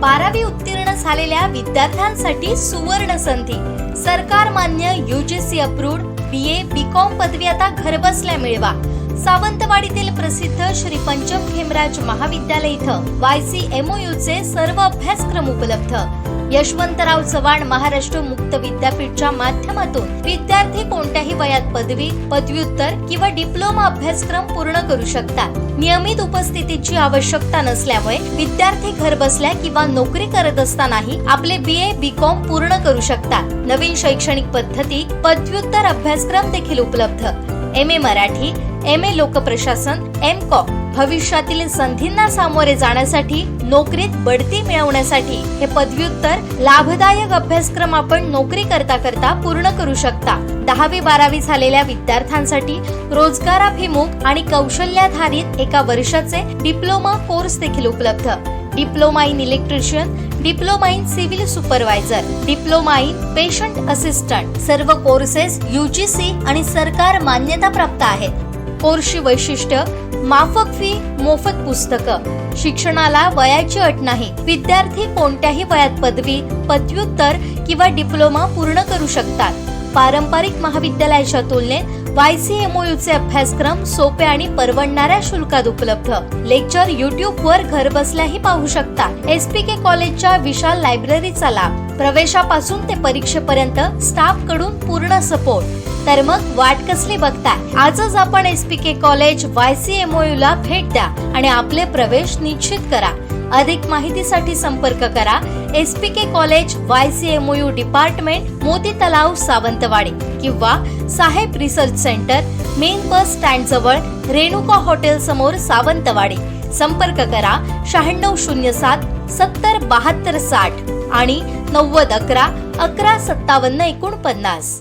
बारावी उत्तीर्ण झालेल्या विद्यार्थ्यांसाठी सुवर्ण संधी. सरकार मान्य UGC approved B A B com पदवी आता घरबसल्या मिळवा. सावंतवाडीतील प्रसिद्ध श्री पंचम खेमराज महाविद्यालय इथं वाय सी चे सर्व अभ्यासक्रम उपलब्ध. यशवंतराव चव्हाण महाराष्ट्र मुक्त विद्यापीठच्या माध्यमातून विद्यार्थी कोणत्याही वयात पदवी पदव्युत्तर किंवा डिप्लोमा अभ्यासक्रम पूर्ण करू शकतात. नियमित उपस्थितीची आवश्यकता नसल्यामुळे विद्यार्थी घर बसल्या किंवा नोकरी करत असतानाही आपले बी ए बी कॉम पूर्ण करू शकतात. नवीन शैक्षणिक पद्धती पदव्युत्तर अभ्यासक्रम देखील उपलब्ध. M A Marathi M A लोकप्रशासन M com. भविष्यातील संधींना सामोरे जाण्यासाठी नोकरीत बढती मिळवण्यासाठी हे पदव्युत्तर लाभदायक अभ्यासक्रम आपण नोकरी करता करता पूर्ण करू शकता. दहावी बारावी झालेल्या विद्यार्थ्यांसाठी रोजगाराभिमुख आणि कौशल्याधारित एका वर्षाचे डिप्लोमा कोर्स देखील उपलब्ध. Diploma in electrician diploma in civil supervisor diploma in patient assistant. सर्व कोर्सेस युजीसी आणि सरकार मान्यता प्राप्त आहेत. कोर्सची वैशिष्ट्य माफक फी मोफत पुस्तकं. शिक्षणाला वयाची अट नाही. विद्यार्थी कोणत्याही वयात पदवी पदव्युत्तर किंवा डिप्लोमा पूर्ण करू शकतात. पारंपरिक महाविद्यालयाच्या तुलनेत चे अभ्यासक्रम सोपे आणि परवडणाऱ्या शुल्कात उपलब्ध. लेक्चर युट्यूब वर घर बसल्याही पाहू शकता. एस पी के कॉलेजच्या विशाल लायब्ररीचा लाभ. प्रवेशापासून ते परीक्षेपर्यंत स्टाफकडून पूर्ण सपोर्ट. तर मग वाट कसली बघताय? आजच आपण S P K college Y C ला भेट द्या आणि आपले प्रवेश निश्चित करा. अधिक माहितीसाठी संपर्क करा. S P K college Y C M U department Moti Talav Sawantwadi किंवा साहेब research centre main bus stand जवळ रेणुका हॉटेल समोर सावंतवाडी. संपर्क करा. शहाण्णव शून्य सात सत्तर बहात्तर साठ आणि नव्वद अकरा अकरा सत्तावन्न एकोणपन्नास.